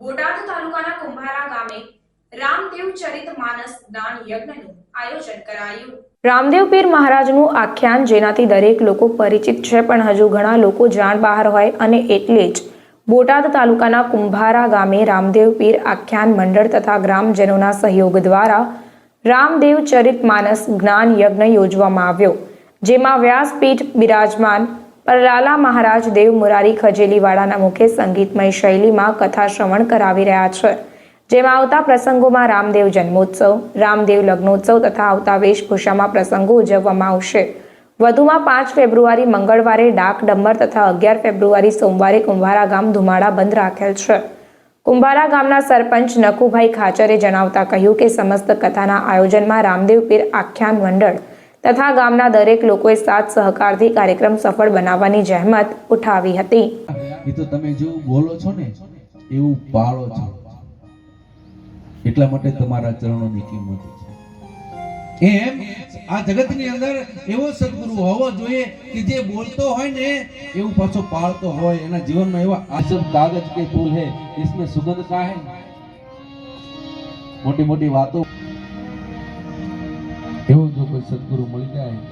બોટાદ તાલુકાના કુંભારા ગામે રામદેવ ચરિત માનસ દાન યજ્ઞનું આયોજન કરાયું. રામદેવ પીર મહારાજનું આખ્યાન જેનાથી દરેક લોકો પરિચિત છે, પણ હજુ ઘણા લોકો જાણ બહાર હોય અને એટલે જ. બોટાદ તાલુકાના કુંભારા ગામે રામદેવ પીર આખ્યાન મંડળ તથા ગ્રામજનોના સહયોગ દ્વારા રામદેવ ચરિત માનસ જ્ઞાન યજ્ઞ યોજવામાં આવ્યો, જેમાં વ્યાસપીઠ બિરાજમાન પરલાલા મહારાજ દેવ મુરારી ખજેલીવાળાના મુખ્ય સંગીતમય શૈલીમાં કથા શ્રવણ કરાવી રહ્યા છે. જેમાં આવતા પ્રસંગોમાં રામદેવ જન્મોત્સવ, રામદેવ લગ્નોત્સવ તથા આવતા વેશભૂષામાં પ્રસંગો ઉજવવામાં આવશે. વધુમાં પાંચ ફેબ્રુઆરી મંગળવારે ડાક ડંબર તથા અગિયાર ફેબ્રુઆરી સોમવારે કુંભારા ગામ ધુમાડા બંધ રાખેલ છે. કુંભારા ગામના સરપંચ નકુભાઈ ખાચરે જણાવતા કહ્યું કે સમસ્ત કથાના આયોજનમાં રામદેવ પીર આખ્યાન મંડળ તથા ગામના દરેક લોકોએ સાથ સહકારથી કાર્યક્રમ સફળ બનાવવાની જહેમત ઉઠાવી હતી એ તો તમે જેવું બોલો છો ને એવું પાળો છો એટલા માટે તમારા ચરણોની કિંમત છે એમ આ જગતની અંદર એવો સદગુરુ હોવો જોઈએ કે જે બોલતો હોય ને એવું પાછો પાળતો હોય એના જીવનમાં એવા આ સબ કાગજ કે ફૂલ હે इसमें સુગંધ કા હે મોટી મોટી વાતો એવું જો કોઈ સદગુરુ મળી જાય?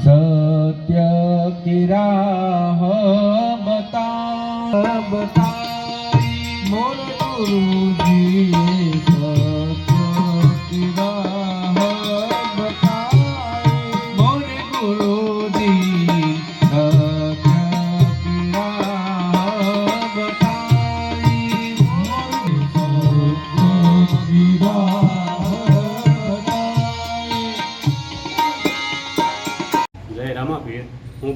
સત્ય કિરા બતા બતા મોર ગુરુજી.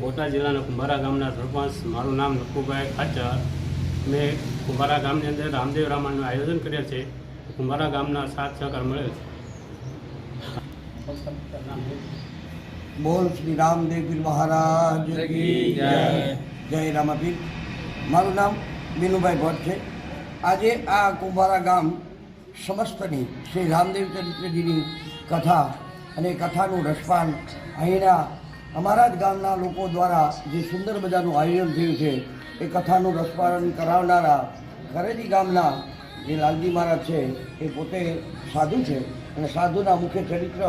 બોટાદ જિલ્લાના કુંભારા ગામના સરપંચ મારું નામ નકુભાઈ ખાચર. મેં કુંભારા ગામની અંદર રામદેવ રામાયણનું આયોજન કર્યા છે. કુંભારા ગામના સાથ સહકાર મળ્યો છે. બોલ શ્રી રામદેવપીર મહારાજ જય જય. રામાપીર. મારું નામ બીનુભાઈ ભટ્ટ છે. આજે આ કુંભારા ગામ સમસ્તની શ્રી રામદેવ ચરિત્રજીની કથા અને કથાનું રસપાન અહીંના અમારા જ ગામના લોકો દ્વારા જે સુંદર મજાનું આયોજન થયું છે, એ કથાનું રસપાલન કરાવનારા ખરેડી ગામના જે લાલજી મહારાજ છે, એ પોતે સાધુ છે અને સાધુના મુખ્ય ચરિત્ર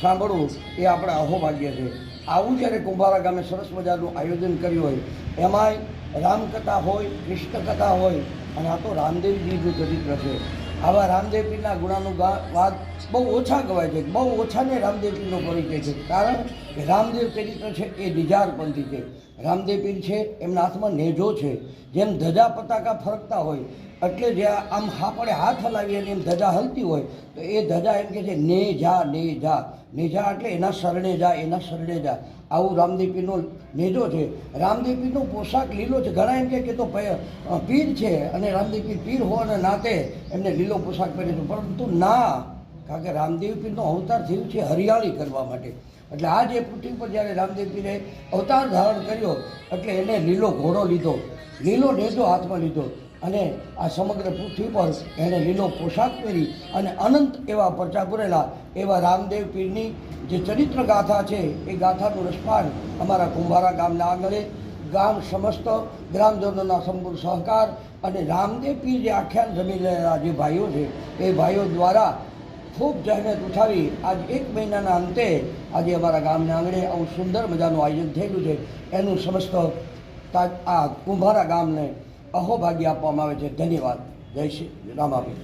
સાંભળવું એ આપણા અહોભાગ્ય છે. આવું જ્યારે કુંભારા ગામે સરસ મજાનું આયોજન કર્યું હોય, એમાંય રામકથા હોય કૃષ્ણ કથા હોય, અને આ તો રામદેવજીનું ચરિત્ર છે. આવા રામદેવપીરના ગુણાનું વાત બહુ ઓછા કહેવાય છે, બહુ ઓછાને રામદેવપીરનો પરિચય છે. કારણ કે રામદેવ ચરિત્ર છે એ નિજારપંથી છે. રામદેવપીર છે, એમના હાથમાં નેજો છે. જેમ ધજા પતાકા ફરકતા હોય, એટલે જે આમ હાપડે હાથ હલાવીએ અને એમ ધજા હલતી હોય, તો એ ધજા એમ કે છે ને જા ને જા નેજા એટલે એના શરણે જા, એના શરણે જા. આવું રામદેવપીરનો નેજો છે. રામદેવપીરનો પોશાક લીલો છે. ઘણા એમ કે તો પીર છે અને રામદેવ પીર હોવાના નાતે એમને લીલો પોશાક પહેરે છે. પરંતુ ના, કારણ કે રામદેવપીરનો અવતાર થયું છે હરિયાળી કરવા માટે. એટલે આ જે પૃથ્વી પર જ્યારે રામદેવજીને અવતાર ધારણ કર્યો, એટલે એને લીલો ઘોડો લીધો, લીલો નેજો હાથમાં લીધો અને આ સમગ્ર પૃથ્વી પર એણે લીલો પોશાક પહેરી અને અનંત એવા પરચા પૂરેલા એવા રામદેવ પીરની જે ચરિત્ર ગાથા છે, એ ગાથાનું રસપાન અમારા કુંભારા ગામના આંગણે ગામ સમસ્ત ગ્રામજનોના સંપૂર્ણ સહકાર અને રામદેવ પીર જે આખ્યાન જમી રહેલા જે ભાઈઓ છે, એ ભાઈઓ દ્વારા ખૂબ જહેમત ઉઠાવી. આજ એક મહિનાના અંતે આજે અમારા ગામના આંગણે આવું સુંદર મજાનું આયોજન થયેલું છે. એનું સમસ્ત આ કુંભારા ગામને અહોભાગ્ય આપવામાં આવે છે. ધન્યવાદ. જય શ્રી રામાભી